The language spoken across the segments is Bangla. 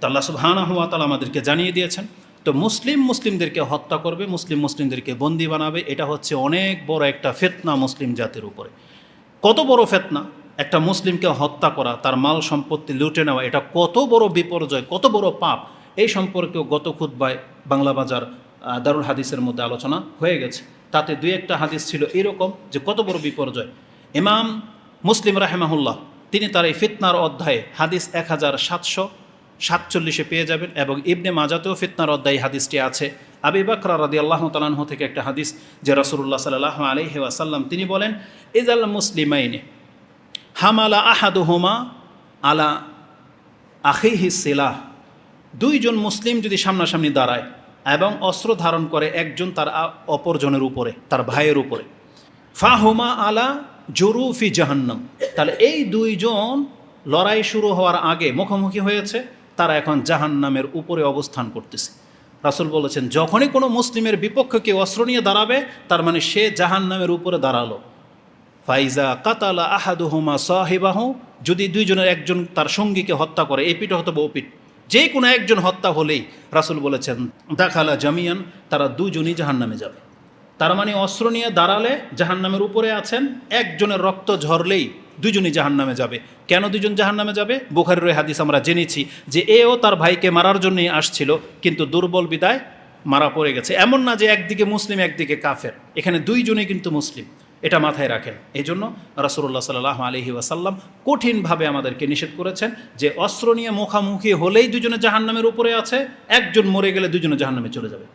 তো আল্লাহ সুবহানাহু ওয়া তাআলা আমাদেরকে জানিয়ে দিয়েছেন। তো মুসলিম মুসলিমদেরকে হত্যা করবে, মুসলিম মুসলিমদেরকে বন্দি বানাবে, এটা হচ্ছে অনেক বড় একটা ফেতনা মুসলিম জাতির উপরে। কত বড় ফেতনা, একটা মুসলিমকে হত্যা করা, তার মাল সম্পত্তি লুটে নেওয়া, এটা কত বড় বিপর্যয়, কত বড় পাপ। এই সম্পর্কেও গত খুদ্বায় বাংলা বাজার দারুল হাদিসের মধ্যে আলোচনা হয়ে গেছে। তাতে দুই একটা হাদিস ছিল এরকম যে কত বড় বিপর্যয়। ইমাম মুসলিম রাহেমাহুল্লাহ, তিনি তার এই ফিতনার অধ্যায়ে হাদিস এক হাজার সাতশো সাতচল্লিশে পেয়ে যাবেন এবং ইবনে মাজাতেও ফিতনার অধ্যায় হাদিসটি আছে। আবি বাকরা রাদি আল্লাহ তালাহ থেকে একটা হাদিস যে রসুল্লাহ সাল্লাহ আলহি ওয়াসাল্লাম, তিনি বলেন ইজাল মুসলিমাইনে হামালা আহাদুহুমা আলা আখিহি সিলাহ। দুইজন মুসলিম যদি সামনাসামনি দাঁড়ায় এবং অস্ত্র ধারণ করে একজন তার অপরজনের উপরে, তার ভাইয়ের উপরে, ফাহুমা আলা জরুফি জাহান্নাম। তাহলে এই দুইজন লড়াই শুরু হওয়ার আগে মুখোমুখি হয়েছে তারা এখন জাহান্নামের উপরে অবস্থান করতেছে। রাসুল বলেছেন, যখনই কোনো মুসলিমের বিপক্ষে কেউ অস্ত্র নিয়ে দাঁড়াবে, তার মানে সে জাহান্নামের উপরে দাঁড়াল। ফাইজা কাতালা আহাদুহুমা সাহিবাহু, যদি দুইজনের একজন তার সঙ্গীকে হত্যা করে, এই পিঠ অথবা ও পিঠ, যে কোনো একজন হত্যা হলেই রাসুল বলেছেন, দেখালা জামিয়ান, তারা দুজনই জাহান্নামে যাবে। তার মানে অস্ত্র নিয়ে দাঁড়ালে জাহান্নামের উপরে আছেন, একজনের রক্ত ঝরলেই দুজনই জাহান্নামে যাবে। কেন দুজন জাহান্নামে যাবে? বুখারের হাদিস আমরা জেনেছি যে এও তার ভাইকে মারার জন্যই আসছিল, কিন্তু দুর্বল বিদায় মারা পড়ে গেছে। এমন না যে একদিকে মুসলিম, একদিকে কাফের। এখানে দুইজনেই কিন্তু মুসলিম। এটা মাথায় রাখেন। এই জন্য রাসুল্লাহ সাল্লাহ আলহি ওয়াসাল্লাম কঠিনভাবে আমাদেরকে নিষেধ করেছেন যে অস্ত্র নিয়ে মুখামুখি হলেই দুজনে জাহান্নামের উপরে আছে, একজন মরে গেলে দুজনে জাহান্নামে চলে যাবে।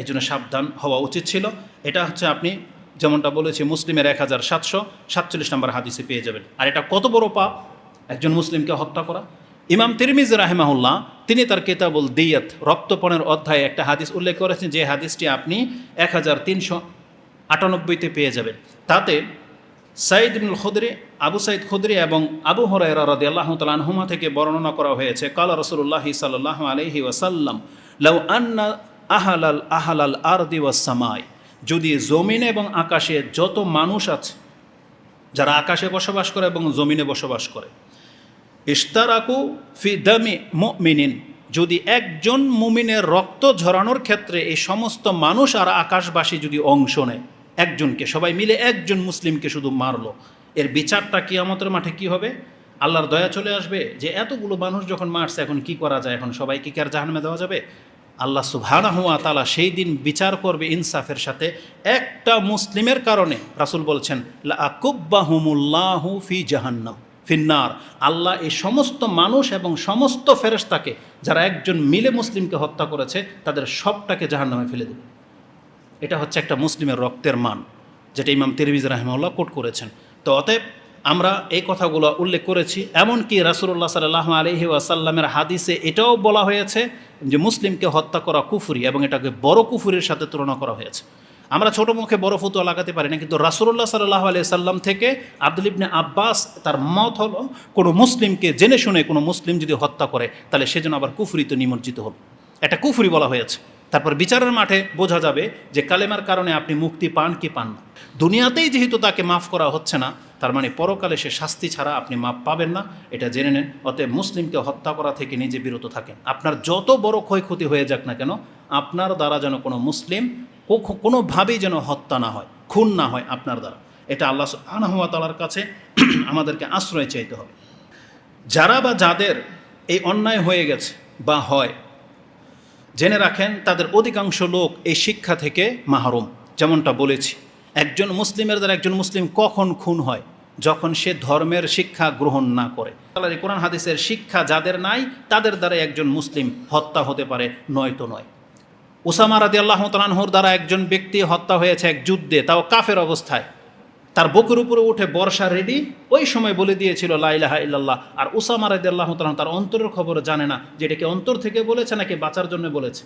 এই জন্য সাবধান হওয়া উচিত ছিল। এটা হচ্ছে আপনি যেমনটা বলেছি মুসলিমের এক হাজার সাতশো সাতচল্লিশ নম্বর হাদিসে পেয়ে যাবেন। আর এটা কত বড় পাপ? একজন মুসলিমকে হত্যা করা। ইমাম তিরমিজ রাহেমাহুল্লাহ, তিনি তার কেতাবুল দিয়াত, রক্তপণের অধ্যায়ে একটা হাদিস উল্লেখ করেছেন, যে হাদিসটি আপনি এক হাজার তিনশো আটানব্বইতে পেয়ে যাবেন। তাতে সাইদ ইবনুল খুদরি, আবু সাইদ খুদরি এবং আবু হরাইরা রাদি আল্লাহ তালহুমা থেকে বর্ণনা করা হয়েছে, কাল রসুল্লাহ সাল্লাহ আলহি ওয়াসাল্লাম, লাউ আন্না আহালাল আহালাল আরদি ওয়াসামাই যদি জমিনে এবং আকাশে যত মানুষ আছে, যারা আকাশে বসবাস করে এবং জমিনে বসবাস করে, ইশতারাকু ফি দামি মুমিনিন, যদি একজন মুমিনের রক্ত ঝরানোর ক্ষেত্রে এই সমস্ত মানুষ আর আকাশবাসী যদি অংশ নেয়, একজনকে, সবাই মিলে একজন মুসলিমকে শুধু মারলো, এর বিচারটা কিয়ামতের মাঠে কি হবে? আল্লাহর দয়া চলে আসবে যে এতগুলো মানুষ যখন মারছে, এখন কি করা যায়? এখন সবাইকে কি আর জাহান্নামে দেওয়া যাবে? আল্লাহ সুবহানা হুয়া তালা সেই দিন বিচার করবে ইনসাফের সাথে। একটা মুসলিমের কারণে রাসুল বলছেন লাকুব্বাহুমুল্লাহু ফি জাহান্নাম, ফিন্নার। আল্লাহ এই সমস্ত মানুষ এবং সমস্ত ফেরেশতাকে, যারা একজন মিলে মুসলিমকে হত্যা করেছে, তাদের সবটাকে জাহান্নামে ফেলে দেবে। এটা হচ্ছে একটা মুসলিমের রক্তের মান, যেটা ইমাম তিরমিজ রাহিমাল্লাহ কোট করেছেন। তো অতএব আমরা এই কথাগুলো উল্লেখ করেছি, এমনকি রাসুল্লাহ সাল্লাহ আলহি ওয়াসাল্লামের হাদিসে এটাও বলা হয়েছে যে মুসলিমকে হত্যা করা কুফুরি এবং এটাকে বড় কুফুরির সাথে তুলনা করা হয়েছে। আমরা ছোট মুখে বড় ফতুয়া লাগাতে পারি না, কিন্তু রাসুল্লাহ সাল্লাহ আলিয়া সাল্লাম থেকে আব্দুল ইবনে আব্বাস তার মত হলো, কোনো মুসলিমকে জেনে শুনে কোনো মুসলিম যদি হত্যা করে, তাহলে সেজন্য আবার কুফুরিতে নিমজ্জিত হল। এটা কুফুরি বলা হয়েছে। তারপর বিচারের মাঠে বোঝা যাবে যে কালেমার কারণে আপনি মুক্তি পান কি পান না। দুনিয়াতেই যেহেতু তাকে মাফ করা হচ্ছে না তার মানে পরকালে সে শাস্তি ছাড়া আপনি মাপ পাবেন না, এটা জেনে নেন। অতএব মুসলিমকে হত্যা করা থেকে নিজে বিরত থাকেন। আপনার যত বড় ক্ষয়ক্ষতি হয়ে যাক না কেন, আপনার দ্বারা যেন কোনো মুসলিম কোনোভাবেই যেন হত্যা না হয়, খুন না হয় আপনার দ্বারা। এটা আল্লাহ আনহুয়া তালার কাছে আমাদেরকে আশ্রয় চাইতে হবে। যারা বা যাদের এই অন্যায় হয়ে গেছে বা হয়, জেনে রাখেন তাদের অধিকাংশ লোক এই শিক্ষা থেকে মাহরুম, যেমনটা বলেছি। একজন মুসলিমের দ্বারা একজন মুসলিম কখন খুন হয়? যখন সে ধর্মের শিক্ষা গ্রহণ না করে। তাহলে কোরআন হাদিসের শিক্ষা যাদের নাই, তাদের দ্বারা একজন মুসলিম হত্যা হতে পারে, নয়তো নয়। ওসামা রাদি আল্লাহ তালানহর দ্বারা একজন ব্যক্তি হত্যা হয়েছে এক যুদ্ধে, তাও কাফের অবস্থায়। তার বুকের উপরে উঠে বর্ষা রেডি, ওই সময় বলে দিয়েছিল লাইলাহা ইল্লাল্লাহ। আর উসামা রাদি আল্লাহ তালান তার অন্তরের খবর জানে না যে এটাকে অন্তর থেকে বলেছে নাকি বাঁচার জন্য বলেছে।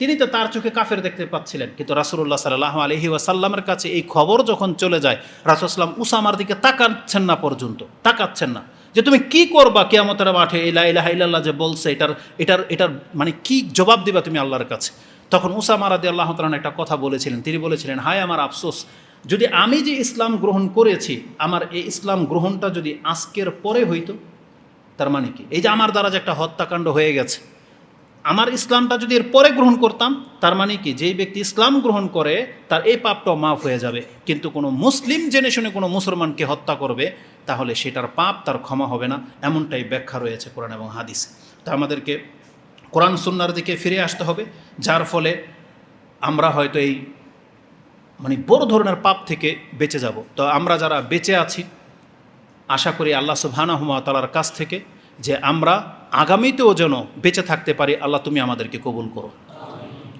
তিনি তো তার চোখে কাফের দেখতে পাচ্ছিলেন। কিন্তু রাসুল্লাহ সাল্লাহ আলহি ওয়াসাল্লামের কাছে এই খবর যখন চলে যায় রাসুলাম উসামার দিকে তাকাচ্ছেন না পর্যন্ত, তাকাচ্ছেন না। যে তুমি কি করবা কেয়ামতের মাঠে? এই লাইলাহা ইল্লাল্লাহ যে বলছে, এটার এটার এটার মানে কি জবাব দিবা তুমি আল্লাহর কাছে? তখন উসামা রাদি আল্লাহ তালান একটা কথা বলেছিলেন। তিনি বলেছিলেন, হায় আমার আফসোস, যদি আমি যে ইসলাম গ্রহণ করেছি, আমার এই ইসলাম গ্রহণটা যদি আজকের পরে হইতো, তার মানে কি? এই যে আমার দ্বারা যে একটা হত্যাকাণ্ড হয়ে গেছে আমার ইসলামটা যদি এর পরে গ্রহণ করতাম, তার মানে কি? যেই ব্যক্তি ইসলাম গ্রহণ করে, তার এই পাপটাও মাফ হয়ে যাবে। কিন্তু কোনো মুসলিম জেনে শুনে কোনো মুসলমানকে হত্যা করবে, তাহলে সেটার পাপ তার ক্ষমা হবে না, এমনটাই ব্যাখ্যা রয়েছে কোরআন এবং হাদিস। তা আমাদেরকে কোরআন সুন্নার দিকে ফিরে আসতে হবে, যার ফলে আমরা হয়তো এই মানে বড় ধরনের পাপ থেকে বেঁচে যাব। তো আমরা যারা বেঁচে আছি, আশা করি আল্লাহ সুবহানাহুয়া তালার কাছ থেকে যে আমরা আগামীতেও যেন বেঁচে থাকতে পারি, আল্লাহ তুমি আমাদেরকে কবুল করো।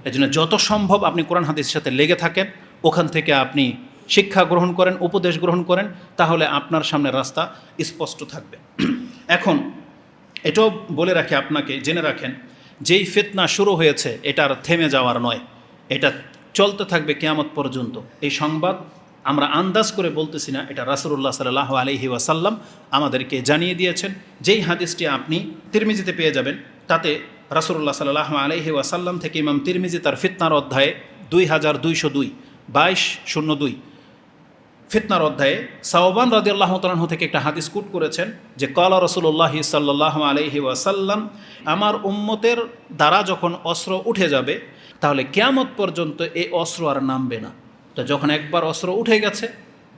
এই জন্য যত সম্ভব আপনি কোরআন হাদিসের সাথে লেগে থাকেন, ওখান থেকে আপনি শিক্ষা গ্রহণ করেন, উপদেশ গ্রহণ করেন, তাহলে আপনার সামনে রাস্তা স্পষ্ট থাকবে। এখন, এটাও বলে রাখি আপনাকে, জেনে রাখেন, যেই ফেতনা শুরু হয়েছে, এটার থেমে যাওয়ার নয়, এটা চলতে থাকবে কেয়ামত পর্যন্ত। এই সংবাদ আমরা আন্দাজ করে বলতেছি না, এটা রাসুল্লাহ সাল্লাহ আলহি ওয়াসাল্লাম আমাদেরকে জানিয়ে দিয়েছেন। যেই হাদিসটি আপনি তিরমিজিতে পেয়ে যাবেন, তাতে রাসুল্লাহ সাল্লাহ আলহি ওয়াসাল্লাম থেকে ইমাম তিরমিজি তার ফিতনার অধ্যায়ে দুই হাজার দুইশো দুই, বাইশ শূন্য দুই, ফিতনার অধ্যায়ে সাওবান রাজি আল্লাহ তালাহ থেকে একটা হাদিস কুট করেছেন যে, কলা রসুল্লাহি সাল্লাহ আলহি ওয়াসাল্লাম, আমার উম্মতের দ্বারা যখন অস্ত্র উঠে যাবে, তাহলে কেয়ামত পর্যন্ত এই অস্ত্র আর নামবে না। তো যখন একবার অস্ত্র উঠে গেছে,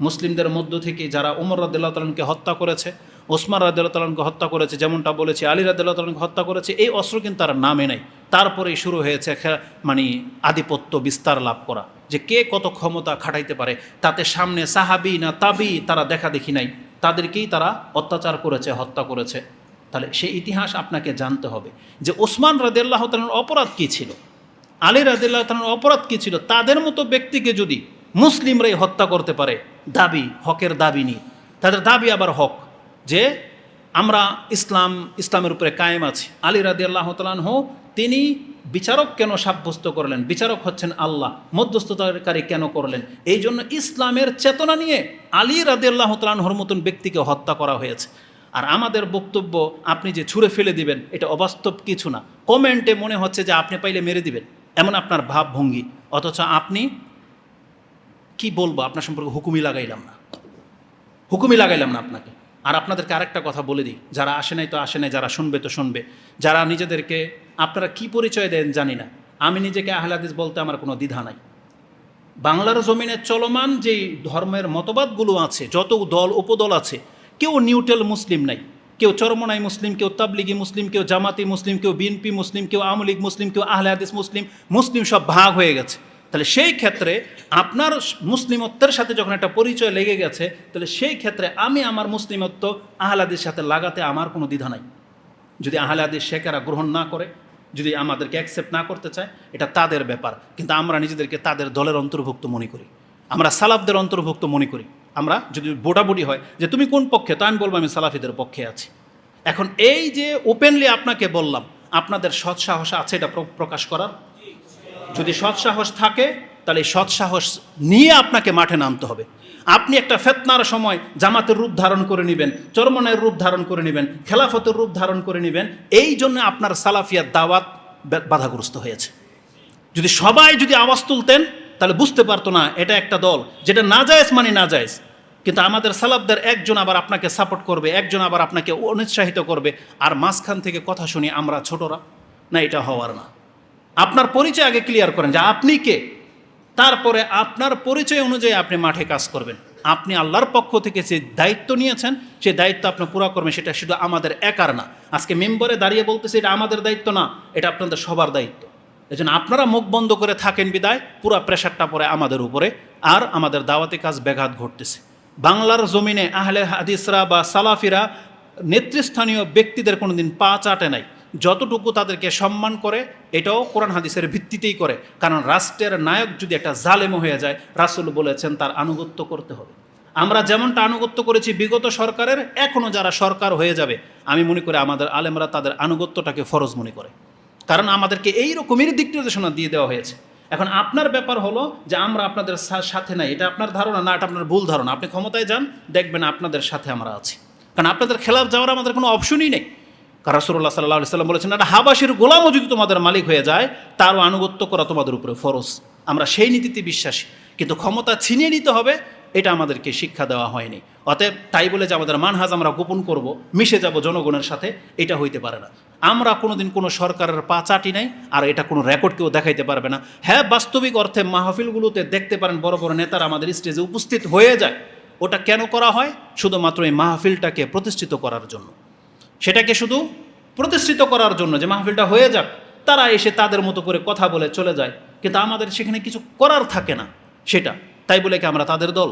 মুসলিমদের মধ্য থেকে যারা উমর রাদিল্লাহ তালনকে হত্যা করেছে, ওসমান রাদিল্লাহ তালনকে হত্যা করেছে, যেমনটা বলেছে, আলী রাদিল্লাহ তালনকে হত্যা করেছে, এই অস্ত্র কিন্তু তার নামে নাই। তারপরেই শুরু হয়েছে মানে আধিপত্য বিস্তার লাভ করা। যে কে কত ক্ষমতা খাটাইতে পারে, তাতে সামনে সাহাবি না তাবি তারা দেখা দেখি নাই। তাদেরকেই তারা অত্যাচার করেছে, হত্যা করেছে। তাহলে সেই ইতিহাস আপনাকে জানতে হবে যে ওসমান রাদিল্লাহ তালন অপরাধ কী ছিল? আলী রাদিল্লাহ তালন অপরাধ কী ছিল? তাদের মতো ব্যক্তিকে যদি মুসলিমরাই হত্যা করতে পারে, দাবি, হকের দাবি নিয়ে তাদের দাবি আবার হক, যে আমরা ইসলাম, ইসলামের উপরে কায়েম আছি। আলী রাদি আল্লাহ তিনি বিচারক কেন সাব্যস্ত করলেন? বিচারক হচ্ছেন আল্লাহ, মধ্যস্থতাকারী কেন করলেন? এই জন্য ইসলামের চেতনা নিয়ে আলী রাদি আল্লাহ মতন ব্যক্তিকে হত্যা করা হয়েছে। আর আমাদের বক্তব্য আপনি যে ছুঁড়ে ফেলে দিবেন, এটা অবাস্তব কিছু না। কমেন্টে মনে হচ্ছে যে আপনি পাইলে মেরে দিবেন। এমন আপনার ভাবভঙ্গি, অথচ আপনি কি বলব, আপনার সম্পর্কে হুকুমি লাগাইলাম না। হুকুমি লাগাইলাম না আপনাকে। আর আপনাদেরকে আরেকটা কথা বলে দিই, যারা আসে নাই তো আসে নাই, যারা শুনবে তো শুনবে। যারা নিজেদেরকে, আপনারা কি পরিচয় দেন জানি না। আমি নিজেকে আহলাদিস বলতে আমার কোনো দ্বিধা নাই। বাংলার জমিনে চলমান যেই ধর্মের মতবাদগুলো আছে, যত দল, উপদল আছে, কেউ নিউট্রাল মুসলিম নাই। কেউ চরমনাই মুসলিম, কেউ তাবলিগি মুসলিম, কেউ জামাতি মুসলিম, কেউ বিএনপি মুসলিম, কেউ আওয়ামী লীগ মুসলিম, কেউ আহলে হাদিস মুসলিম মুসলিম সব ভাগ হয়ে গেছে। তাহলে সেই ক্ষেত্রে আপনার মুসলিমত্বের সাথে যখন একটা পরিচয় লেগে গেছে, তাহলে সেই ক্ষেত্রে আমি আমার মুসলিমত্ব আহলাদির সাথে লাগাতে আমার কোনো দ্বিধা নাই। যদি আহলে হাদিস শেখেরা গ্রহণ না করে, যদি আমাদেরকে অ্যাকসেপ্ট না করতে চায়, এটা তাদের ব্যাপার। কিন্তু আমরা নিজেদেরকে তাদের দলের অন্তর্ভুক্ত মনে করি। আমরা সালাফদের অন্তর্ভুক্ত মনে করি। আমরা যদি বোটাবুটি হয় যে তুমি কোন পক্ষে, তো আমি বলব আমি সালাফিদের পক্ষে আছি। এখন এই যে ওপেনলি আপনাকে বললাম, আপনাদের সৎসাহস আছে এটা প্র- প্রকাশ করার? যদি সৎসাহস থাকে, তাহলে এই সৎসাহস নিয়ে আপনাকে মাঠে নামতে হবে। আপনি একটা ফেতনার সময় জামাতের রূপ ধারণ করে নেবেন, চরমনের রূপ ধারণ করে নেবেন, খেলাফতের রূপ ধারণ করে নেবেন, এই জন্য আপনার সালাফিয়ার দাওয়াত বাধাগ্রস্ত হয়েছে। যদি সবাই যদি আওয়াজ তুলতেন তাহলে বুঝতে পারতো না, এটা একটা দল। যেটা না যায়জ মানে না যায়জ কিন্তু আমাদের সালাবদের একজন আবার আপনাকে সাপোর্ট করবে, একজন আবার আপনাকে অনুৎসাহিত করবে। আর মাঝখান থেকে কথা শুনি, আমরা ছোটরা? না, এটা হওয়ার না। আপনার পরিচয় আগে ক্লিয়ার করেন যে আপনি কে? তারপরে আপনার পরিচয় অনুযায়ী আপনি মাঠে কাজ করবেন। আপনি আল্লাহর পক্ষ থেকে যে দায়িত্ব নিয়েছেন সেই দায়িত্ব আপনি পুরো করবেন, সেটা শুধু আমাদের একার না। আজকে মেম্বারে দাঁড়িয়ে বলতেছে, এটা আমাদের দায়িত্ব না, এটা আপনাদের সবার দায়িত্ব। এই জন্য আপনারা মুখ বন্ধ করে থাকেন বিদায়, পুরো প্রেশারটা পড়ে আমাদের উপরে, আর আমাদের দাওয়াতি কাজ ব্যাঘাত ঘটতেছে। বাংলার জমিনে আহলে হাদিসরা বা সালাফিরা নেতৃস্থানীয় ব্যক্তিদের কোনোদিন পা চাটে নাই। যতটুকু তাদেরকে সম্মান করে, এটাও কোরআন হাদিসের ভিত্তিতেই করে। কারণ রাষ্ট্রের নায়ক যদি একটা জালেম হয়ে যায়, রাসুল বলেছেন তার আনুগত্য করতে হবে। আমরা যেমনটা আনুগত্য করেছি বিগত সরকারের এখনও যারা সরকার হয়ে যাবে, আমি মনে করি আমাদের আলেমরা তাদের আনুগত্যটাকে ফরজ মনে করে। কারণ আমাদেরকে এই রকমের দিক নির্দেশনা দিয়ে দেওয়া হয়েছে। এখন আপনার ব্যাপার হলো যে আমরা আপনাদের সাথে নাই, এটা আপনার ধারণা না, এটা আপনার ভুল ধারণা। আপনি ক্ষমতায় যান, দেখবেন আপনাদের সাথে আমরা আছি। কারণ আপনাদের খেলাফ যাওয়ার আমাদের কোনো অপশনই নেই। কারণ রাসূলুল্লাহ সাল্লাহ সাল্লাম বলেছেন একটা হাবাসির গোলামও যদি তোমাদের মালিক হয়ে যায়, তারও আনুগত্য করা তোমাদের উপরে ফরজ। আমরা সেই নীতিতে বিশ্বাসী। কিন্তু ক্ষমতা ছিনিয়ে নিতে হবে এটা আমাদেরকে শিক্ষা দেওয়া হয়নি। অতএব তাই বলে যে আমাদের মানহাজ আমরা গোপন করব, মিশে যাব জনগণের সাথে, এটা হইতে পারে না। আমরা কোনোদিন কোনো সরকারের পা চাটি নাই, আর এটা কোনো রেকর্ড কেউ দেখাইতে পারবে না। হ্যাঁ বাস্তবিক অর্থে মাহফিলগুলোতে দেখতে পারেন বড় বড় নেতারা আমাদের স্টেজে উপস্থিত হয়ে যায়। ওটা কেন করা হয়? শুধুমাত্র এই মাহফিলটাকে প্রতিষ্ঠিত করার জন্য। সেটাকে শুধু প্রতিষ্ঠিত করার জন্য যে মাহফিলটা হয়ে যাক, তারা এসে তাদের মতো করে কথা বলে চলে যায়। কিন্তু আমাদের সেখানে কিছু করার থাকে না, সেটা। তাই বলে কি আমরা তাদের দল?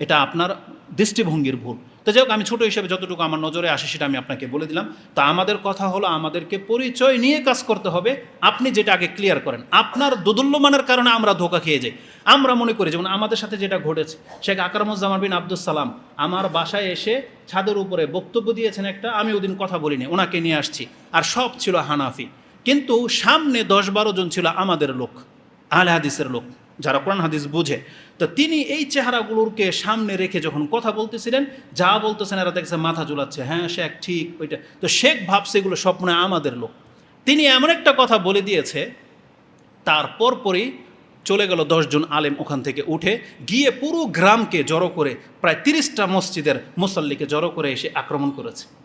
এটা আপনার দৃষ্টিভঙ্গির ভুল। তো যাই হোক, আমি ছোটো হিসেবে যতটুকু আমার নজরে আসে সেটা আমি আপনাকে বলে দিলাম। তা আমাদের কথা হলো আমাদেরকে পরিচয় নিয়ে কাজ করতে হবে। আপনি যেটা আগে ক্লিয়ার করেন, আপনার দুদুল্যমানের কারণে আমরা ধোকা খেয়ে যাই। আমরা মনে করি, যেমন আমাদের সাথে যেটা ঘটেছে, শেখ আকরামুজ্জামান বিন আব্দুল সালাম আমার বাসায় এসে ছাদের উপরে বক্তব্য দিয়েছেন একটা, আমি ওদিন কথা বলিনি, ওনাকে নিয়ে আসছি। আর সব ছিল হানাফি। কিন্তু সামনে দশ বারো জন ছিল আমাদের লোক, আহলে হাদিসের লোক। যারা কোরআন হাদিস বুঝে। তো তিনি এই চেহারাগুলোকে সামনে রেখে যখন কথা বলতেছিলেন, যা বলতেছেন এরা দেখছে মাথা ঝুলাচ্ছে। হ্যাঁ শেখ ঠিক, ওইটা। তো শেখ ভাবছে এগুলো সব মনে আমাদের লোক। তিনি এমন একটা কথা বলে দিয়েছে তারপর পরই চলে গেল দশজন আলেম ওখান থেকে উঠে, গিয়ে পুরো গ্রামকে জড়ো করে, প্রায় তিরিশটা মসজিদের মুসল্লিকে জড়ো করে এসে আক্রমণ করেছে।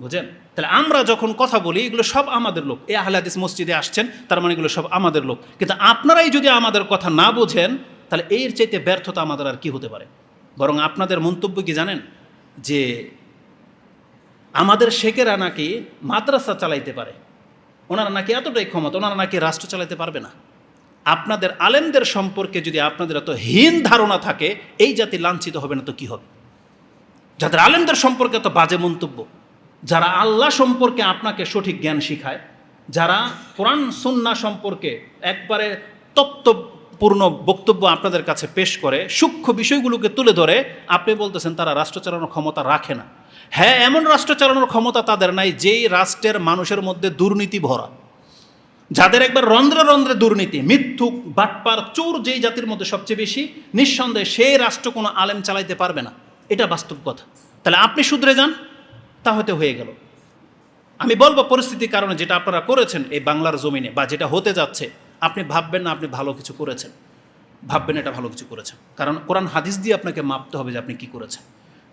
বুঝেন? তাহলে আমরা যখন কথা বলি, এগুলো সব আমাদের লোক। এই আহলাদিস মসজিদে আসছেন, তার মানে এগুলো সব আমাদের লোক। কিন্তু আপনারাই যদি আমাদের কথা না বোঝেন, তাহলে এর চাইতে ব্যর্থতা আমাদের আর কি হতে পারে? বরং আপনাদের মন্তব্য কি জানেন? যে আমাদের শেখেরা নাকি মাদ্রাসা চালাইতে পারে। ওনারা নাকি এতটাই ক্ষমতা, ওনারা নাকি রাষ্ট্র চালাতে পারবে না। আপনাদের আলেমদের সম্পর্কে যদি আপনাদের এত হীন ধারণা থাকে, এই জাতি লাঞ্ছিত হবে না তো কি হবে? যাদের আলেমদের সম্পর্কে এত বাজে মন্তব্য। যারা আল্লাহ সম্পর্কে আপনাকে সঠিক জ্ঞান শিখায়, যারা কোরআন, সুন্না সম্পর্কে একবারে তত্ত্বপূর্ণ বক্তব্য আপনাদের কাছে পেশ করে, সূক্ষ্ম বিষয়গুলোকে তুলে ধরে, আপনি বলতেছেন তারা রাষ্ট্র চালানোর ক্ষমতা রাখে না। হ্যাঁ এমন রাষ্ট্র চালানোর ক্ষমতা তাদের নাই যেই রাষ্ট্রের মানুষের মধ্যে দুর্নীতি ভরা। যাদের একবার রন্ধ্রে রন্ধ্রে দুর্নীতি, মিথ্যুক, বাটপার, চোর যেই জাতির মধ্যে সবচেয়ে বেশি, নিঃসন্দেহে সেই রাষ্ট্র কোনো আলেম চালাইতে পারবে না। এটা বাস্তব কথা। তাহলে আপনি শুধরে যান। তা হতে হয়ে গেল। আমি বলব পরিস্থিতির কারণে যেটা আপনারা করেছেন এই বাংলার জমিনে বা যেটা হতে যাচ্ছে, আপনি ভাববেন না আপনি ভালো কিছু করেছেন। ভাববেন এটা ভালো কিছু করেছেন। কারণ কোরআন হাদিস দিয়ে আপনাকে মাপতে হবে যে আপনি কি করেছেন।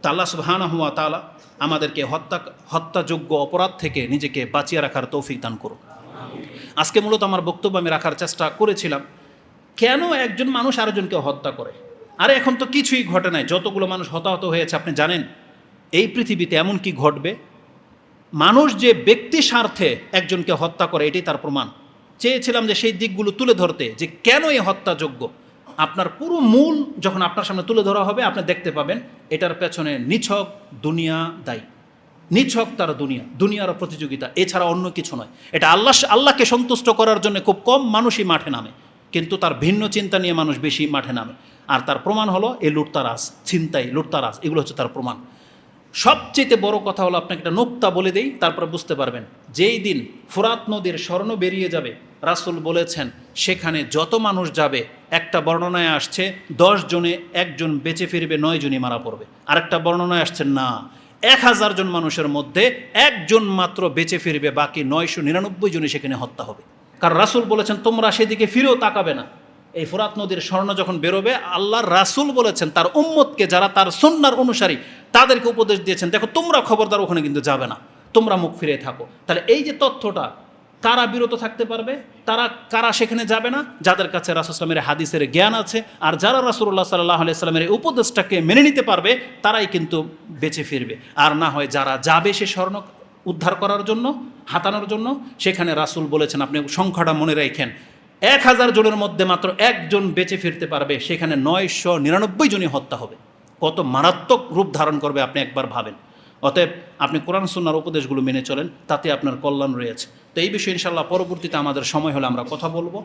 তা আল্লাহ সুবহানা হুয়া তালা আমাদেরকে হত্যা, হত্যাযোগ্য অপরাধ থেকে নিজেকে বাঁচিয়ে রাখার তৌফিক দান করুন। আজকে মূলত আমার বক্তব্য আমি রাখার চেষ্টা করেছিলাম, কেন একজন মানুষ আরেকজনকে হত্যা করে? আরে এখন তো কিছুই ঘটে নাই। যতগুলো মানুষ হতাহত হয়েছে, আপনি জানেন এই পৃথিবীতে এমন কি ঘটবে? মানুষ যে ব্যক্তি স্বার্থে একজনকে হত্যা করে, এটাই তার প্রমাণ। চেয়েছিলাম যে সেই দিকগুলো তুলে ধরতে যে কেন এই হত্যাযোগ্য? আপনার পুরো মূল যখন আপনার সামনে তুলে ধরা হবে, আপনি দেখতে পাবেন এটার পেছনে নিছক দুনিয়া দায়ী। নিছক তার দুনিয়া, দুনিয়ার প্রতিযোগিতা, এছাড়া অন্য কিছু নয়। এটা আল্লাহ, আল্লাহকে সন্তুষ্ট করার জন্য খুব কম মানুষই মাঠে নামে, কিন্তু তার ভিন্ন চিন্তা নিয়ে মানুষ বেশি মাঠে নামে। আর তার প্রমাণ হলো এই লুটতারাজ, ছিনতাই, লুটতারাজ, এগুলো হচ্ছে তার প্রমাণ। সবচেয়ে বড় কথা হলো আপনাকে একটা নোক্তা বলে দেই, তারপরে বুঝতে পারবেন। যেই দিন ফুরাত নদীর স্বর্ণ বেরিয়ে যাবে, রাসুল বলেছেন, সেখানে যত মানুষ যাবে, একটা বর্ণনায় আসছে, দশ জনে একজন বেঁচে ফিরবে, নয় জনই মারা পড়বে। আরেকটা বর্ণনায় আসছে, না, এক হাজার জন মানুষের মধ্যে একজন মাত্র বেঁচে ফিরবে, বাকি নয়শো নিরানব্বই জনই সেখানে হত্যা হবে। কারণ রাসুল বলেছেন, তোমরা সেদিকে ফিরেও তাকাবে না। এই ফোরাত নদীর স্বর্ণ যখন বেরোবে, আল্লাহর রাসুল বলেছেন তার উম্মতকে যারা তার সন্ন্যার অনুসারী, তাদেরকে উপদেশ দিয়েছেন, দেখো, তোমরা খবরদার, ওখানে কিন্তু যাবে না। তোমরা মুখ ফিরে থাকো। তাহলে এই যে তথ্যটা কারা বিরত থাকতে পারবে? তারা, কারা সেখানে যাবে না? যাদের কাছে রাসুসলামের হাদিসের জ্ঞান আছে, আর যারা রাসুল্লাহ সাল্লাহ আলাইস্লামের এই উপদেশটাকে মেনে নিতে পারবে, তারাই কিন্তু বেঁচে ফিরবে। আর না হয় যারা যাবে সে স্বর্ণ উদ্ধার করার জন্য, হাতানোর জন্য, সেখানে রাসুল বলেছেন, আপনি সংখ্যাটা মনে রাখেন। এক হাজার জনের মধ্যে মাত্র একজন বেঁচে ফিরতে পারবে, সেখানে নয়শো নিরানব্বই জনই হত্যা হবে। কত মারাত্মক রূপ ধারণ করবে আপনি একবার ভাবেন। অতএব আপনি কোরআন, সুন্নার উপদেশগুলো মেনে চলেন, তাতে আপনার কল্যাণ রয়েছে। তো এই বিষয়ে ইনশাল্লাহ পরবর্তীতে আমাদের সময় হলে আমরা কথা বলব।